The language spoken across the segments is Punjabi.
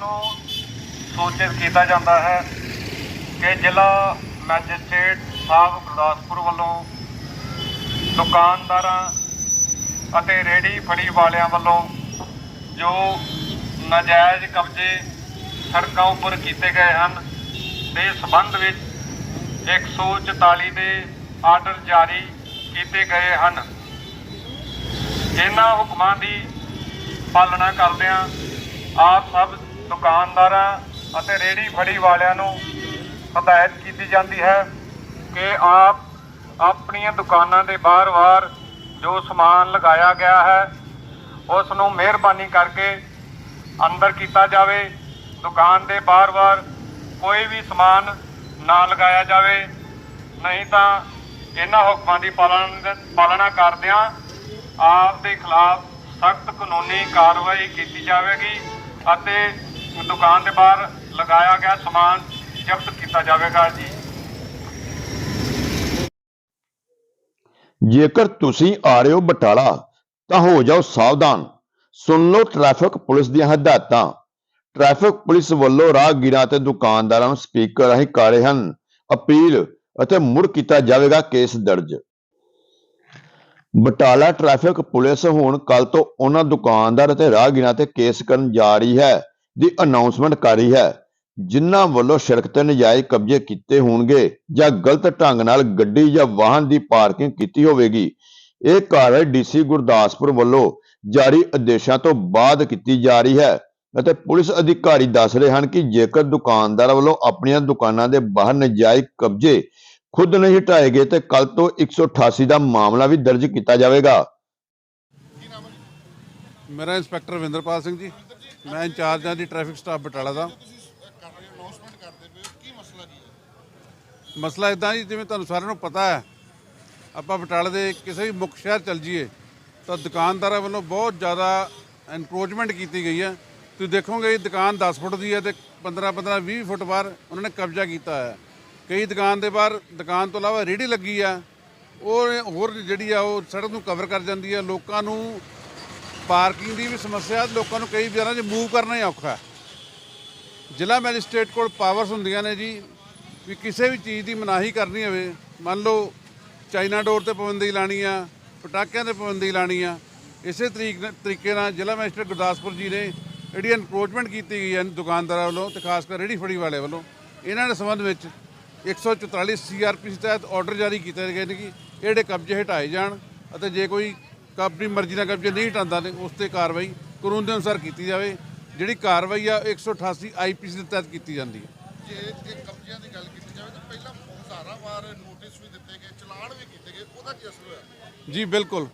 ਸੂਚਿਤ ਕੀਤਾ ਜਾਂਦਾ ਹੈ ਕਿ ਜ਼ਿਲ੍ਹਾ ਮੈਜਿਸਟ੍ਰੇਟ ਸਾਹਿਬ ਗੁਰਦਾਸਪੁਰ ਵੱਲੋਂ ਦੁਕਾਨਦਾਰਾਂ ਅਤੇ ਰੇਹੜੀ ਫੜੀ ਵਾਲਿਆਂ ਵੱਲੋਂ ਜੋ ਨਾਜਾਇਜ਼ ਕਬਜ਼ੇ ਸੜਕਾਂ ਉੱਪਰ ਕੀਤੇ ਗਏ ਹਨ, ਦੇ ਸਬੰਧ ਵਿੱਚ 144 ਦੇ ਆਰਡਰ ਜਾਰੀ ਕੀਤੇ ਗਏ ਹਨ। ਇਹਨਾਂ ਹੁਕਮਾਂ ਦੀ ਪਾਲਣਾ ਕਰਦਿਆਂ ਆਪ ਸਭ ਦੁਕਾਨਦਾਰਾਂ ਅਤੇ ਰੇਹੜੀ ਫੜੀ ਵਾਲਿਆਂ ਨੂੰ ਹਦਾਇਤ ਕੀਤੀ ਜਾਂਦੀ ਹੈ ਕਿ ਆਪ ਆਪਣੀਆਂ ਦੁਕਾਨਾਂ ਦੇ ਬਾਹਰ-ਬਾਹਰ ਜੋ ਸਮਾਨ ਲਗਾਇਆ ਗਿਆ ਹੈ ਉਸ ਨੂੰ ਮਿਹਰਬਾਨੀ ਕਰਕੇ ਅੰਦਰ ਕੀਤਾ ਜਾਵੇ। ਦੁਕਾਨ ਦੇ ਬਾਹਰ-ਬਾਹਰ ਕੋਈ ਵੀ ਸਮਾਨ ਨਾ ਲਗਾਇਆ ਜਾਵੇ। ਨਹੀਂ ਤਾਂ ਇਹਨਾਂ ਹੁਕਮਾਂ ਦੀ ਪਾਲਣਾ ਪਾਲਣਾ ਕਰਦਿਆਂ ਆਪ ਦੇ ਖਿਲਾਫ ਸਖਤ ਕਾਨੂੰਨੀ ਕਾਰਵਾਈ ਕੀਤੀ ਜਾਵੇਗੀ ਅਤੇ ਦੁਕਾਨ ਦੇ ਬਾਹਰ ਲਗਾਇਆ ਗਿਆ ਸਮਾਨ ਜ਼ਬਤ ਕੀਤਾ ਜਾਵੇਗਾ ਜੀ। ਜੇਕਰ ਤੁਸੀਂ ਆ ਰਹੇ ਹੋ ਬਟਾਲਾ, ਤਾਂ ਹੋ ਜਾਓ ਸਾਵਧਾਨ। ਸੁਣ ਲਓ ਟ੍ਰੈਫਿਕ ਪੁਲਿਸ ਦੀਆਂ ਹਦਾਇਤਾਂ। ਟ੍ਰੈਫਿਕ ਪੁਲਿਸ ਵੱਲੋਂ ਰਾਹਗੀਰਾਂ ਤੇ ਦੁਕਾਨਦਾਰਾਂ ਨੂੰ ਸਪੀਕਰ ਰਾਹੀਂ ਕਰ ਰਹੇ ਹਨ। ਅਪੀਲ ਅਤੇ ਮੁੜ ਕੀਤਾ ਜਾਵੇਗਾ ਕੇਸ ਦਰਜ। ਬਟਾਲਾ ਟ੍ਰੈਫਿਕ ਪੁਲਿਸ ਹੁਣ ਕੱਲ ਤੋਂ ਉਹਨਾਂ ਦੁਕਾਨਦਾਰ ਅਤੇ ਰਾਹਗੀਰਾਂ ਤੇ ਕੇਸ ਕਰਨ ਜਾ ਰਹੀ ਹੈ। ਦੀ ਅਨਾਉਂਸਮੈਂਟ ਕਰ ਰਹੀ ਹੈ। ਜਿਨ੍ਹਾਂ ਵੱਲੋਂ ਸੜਕ ਤੇ ਨਜਾਇਜ਼ ਕਬਜ਼ੇ ਕੀਤੇ ਹੋਣਗੇ ਜਾਂ ਗਲਤ ਢੰਗ ਨਾਲ ਗੱਡੀ ਜਾਂ ਵਾਹਨ ਦੀ ਪਾਰਕਿੰਗ ਕੀਤੀ ਹੋਵੇਗੀ, ਇਹ ਕਾਰਵਾਈ ਡੀਸੀ ਗੁਰਦਾਸਪੁਰ ਵੱਲੋਂ ਜਾਰੀ ਆਦੇਸ਼ਾਂ ਤੋਂ ਬਾਅਦ ਕੀਤੀ ਜਾ ਰਹੀ ਹੈ ਅਤੇ ਪੁਲਿਸ ਅਧਿਕਾਰੀ ਦੱਸ ਰਹੇ ਹਨ ਕਿ ਜੇਕਰ ਦੁਕਾਨਦਾਰ ਵੱਲੋਂ ਆਪਣੀਆਂ ਦੁਕਾਨਾਂ ਦੇ ਬਾਹਰ ਨਜਾਇਜ਼ ਕਬਜ਼ੇ ਖੁਦ ਨਹੀਂ ਹਟਾਏ ਗਏ ਤੇ ਕੱਲ ਤੋਂ 188 ਦਾ ਮਾਮਲਾ ਵੀ ਦਰਜ ਕੀਤਾ ਜਾਵੇਗਾ। ਮੇਰਾ ਇੰਸਪੈਕਟਰ ਵਿੰਦਰਪਾਲ ਸਿੰਘ ਜੀ। ਮੈਂ ਇੰਚਾਰਜ ਹਾਂ ਜੀ ਟ੍ਰੈਫਿਕ ਸਟਾਫ ਬਟਾਲਾ ਦਾ। ਮਸਲਾ ਇਦਾਂ ਜੀ ਜਿਵੇਂ ਤੁਹਾਨੂੰ ਸਾਰਿਆਂ ਨੂੰ ਪਤਾ ਹੈ ਆਪਾਂ ਬਟਾਲੇ ਦੇ ਕਿਸੇ ਵੀ ਮੁੱਖ ਸ਼ਹਿਰ ਚੱਲ ਜਾਈਏ ਤਾਂ ਦੁਕਾਨਦਾਰਾਂ ਵੱਲੋਂ ਬਹੁਤ ਜ਼ਿਆਦਾ ਐਨਕਰੋਚਮੈਂਟ ਕੀਤੀ ਗਈ ਹੈ। ਤੁਸੀਂ ਦੇਖੋਗੇ ਇਹ ਦੁਕਾਨ 10 ਫੁੱਟ ਦੀ ਹੈ ਤੇ 15 15 20 ਫੁੱਟ ਬਾਹਰ ਉਹਨਾਂ ਨੇ ਕਬਜ਼ਾ ਕੀਤਾ ਹੈ। ਕਈ ਦੁਕਾਨ ਦੇ ਬਾਹਰ ਦੁਕਾਨ ਤੋਂ ਇਲਾਵਾ ਰੇਹੜੀ ਲੱਗੀ ਆ ਉਹ ਹੋਰ ਜਿਹੜੀ ਆ ਉਹ ਸੜਕ ਨੂੰ ਕਵਰ ਕਰ ਜਾਂਦੀ ਹੈ। ਲੋਕਾਂ ਨੂੰ ਪਾਰਕਿੰਗ ਦੀ ਵੀ ਸਮੱਸਿਆ, ਲੋਕਾਂ ਨੂੰ ਕਈ ਵਿਚਾਰਾਂ 'ਚ ਮੂਵ ਕਰਨਾ ਹੀ ਔਖਾ ਜ਼ਿਲ੍ਹਾ ਮੈਜਿਸਟ੍ਰੇਟ ਕੋਲ ਪਾਵਰਸ ਹੁੰਦੀਆਂ ਨੇ ਜੀ, ਵੀ ਕਿਸੇ ਵੀ ਚੀਜ਼ ਦੀ ਮਨਾਹੀ ਕਰਨੀ ਹੋਵੇ, ਮੰਨ ਲਓ ਚਾਈਨਾ ਡੋਰ ਤੇ ਪਾਬੰਦੀ ਲਾਣੀ ਆ, ਪਟਾਕਿਆਂ ਤੇ ਪਾਬੰਦੀ ਲਾਣੀ ਆ, ਇਸੇ ਤਰੀਕ ਤਰੀਕੇ ਨਾਲ ਜ਼ਿਲ੍ਹਾ ਮੈਜਿਸਟ੍ਰੇਟ ਗੁਰਦਾਸਪੁਰ ਜੀ ਨੇ ਜਿਹੜੀ ਐਨਕਰੋਚਮੈਂਟ ਕੀਤੀ ਗਈ ਹੈ ਦੁਕਾਨਦਾਰਾਂ ਵੱਲੋਂ ਤੇ ਖਾਸ ਕਰ ਰੇਹੜੀ ਫੜੀ ਵਾਲੇ ਵੱਲੋਂ, ਇਹਨਾਂ ਦੇ ਸੰਬੰਧ ਵਿੱਚ 144 ਸੀਆਰਪੀ ਤਹਿਤ ਆਰਡਰ ਜਾਰੀ ਕੀਤੇ ਗਏ ਨੇ ਕਿ ਜਿਹੜੇ ਕਬਜ਼ੇ ਹਟਾਏ ਜਾਣ ਅਤੇ ਜੇ ਕੋਈ ਆਪਣੀ ਮਰਜ਼ੀ ਨਾਲ ਕਬਜ਼ੇ ਨਹੀਂ ਹਟਾਉਂਦਾ ਨੇ ਉਸ ਤੇ ਕਾਰਵਾਈ ਕਾਨੂੰਨ ਦੇ ਅਨੁਸਾਰ ਕੀਤੀ ਜਾਵੇ ਜਿਹੜੀ ਕਾਰਵਾਈ ਆ 188 ਆਈਪੀਸੀ ਦੇ ਤਹਿਤ ਕੀਤੀ ਜਾਂਦੀ ਹੈ। ਜੇ ਕਬਜ਼ਿਆਂ ਦੀ ਗੱਲ ਕੀਤੀ ਜਾਵੇ ਤਾਂ ਪਹਿਲਾਂ ਹਜ਼ਾਰਾਂ ਵਾਰ ਨੋਟਿਸ ਵੀ ਦਿੱਤੇ ਗਏ ਚਲਾਨ ਵੀ ਕੀਤੇ ਗਏ ਉਹਦਾ ਕੀ ਅਸਰ ਹੋਇਆ? ਜੀ ਬਿਲਕੁਲ।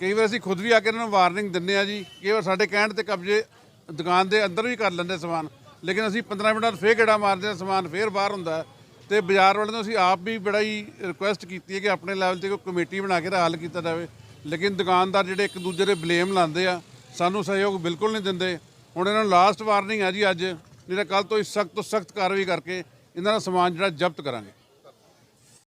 ਕਈ ਵਾਰ ਅਸੀਂ ਖੁਦ ਵੀ ਆ ਕੇ ਇਹਨਾਂ ਨੂੰ ਵਾਰਨਿੰਗ ਦਿੰਦੇ ਆ ਜੀ ਕਈ ਵਾਰ ਸਾਡੇ ਕਹਿਣ ਤੇ ਕਬਜ਼ੇ ਦੁਕਾਨ ਦੇ ਅੰਦਰ ਵੀ ਕਰ ਲੈਂਦੇ ਸਮਾਨ ਲੇਕਿਨ ਅਸੀਂ 15 ਮਿੰਟਾਂ ਫੇਰ ਗੇੜਾ ਮਾਰਦੇ ਆ ਸਮਾਨ ਫੇਰ ਬਾਹਰ ਹੁੰਦਾ। ਤੇ ਬਾਜ਼ਾਰ ਵਾਲਿਆਂ ਨੂੰ ਅਸੀਂ ਆਪ ਵੀ ਬੜਾ ਹੀ ਰਿਕੁਐਸਟ ਕੀਤੀ ਹੈ ਕਿ ਆਪਣੇ ਲੈਵਲ ਤੇ ਕੋਈ ਕਮੇਟੀ ਬਣਾ ਕੇ ਇਹਦਾ ਹੱਲ ਕੀਤਾ ਜਾਵੇ। ਲੇਕਿਨ ਦੁਕਾਨਦਾਰ ਜਿਹੜੇ ਇੱਕ ਦੂਜੇ ਦੇ ਬਲੇਮ ਲਾਉਂਦੇ ਆ, ਸਾਨੂੰ ਸਹਿਯੋਗ ਬਿਲਕੁਲ ਨਹੀਂ ਦਿੰਦੇ। ਹੁਣ ਇਹਨਾਂ ਨੂੰ ਲਾਸਟ ਵਾਰਨਿੰਗ ਹੈ ਜੀ ਅੱਜ, ਜਿਹੜਾ ਕੱਲ ਤੋਂ ਹੀ ਸਖਤ ਤੋਂ ਸਖਤ ਕਾਰਵਾਈ ਕਰਕੇ ਇਹਨਾਂ ਦਾ ਸਮਾਨ ਜਿਹੜਾ ਜ਼ਬਤ ਕਰਾਂਗੇ।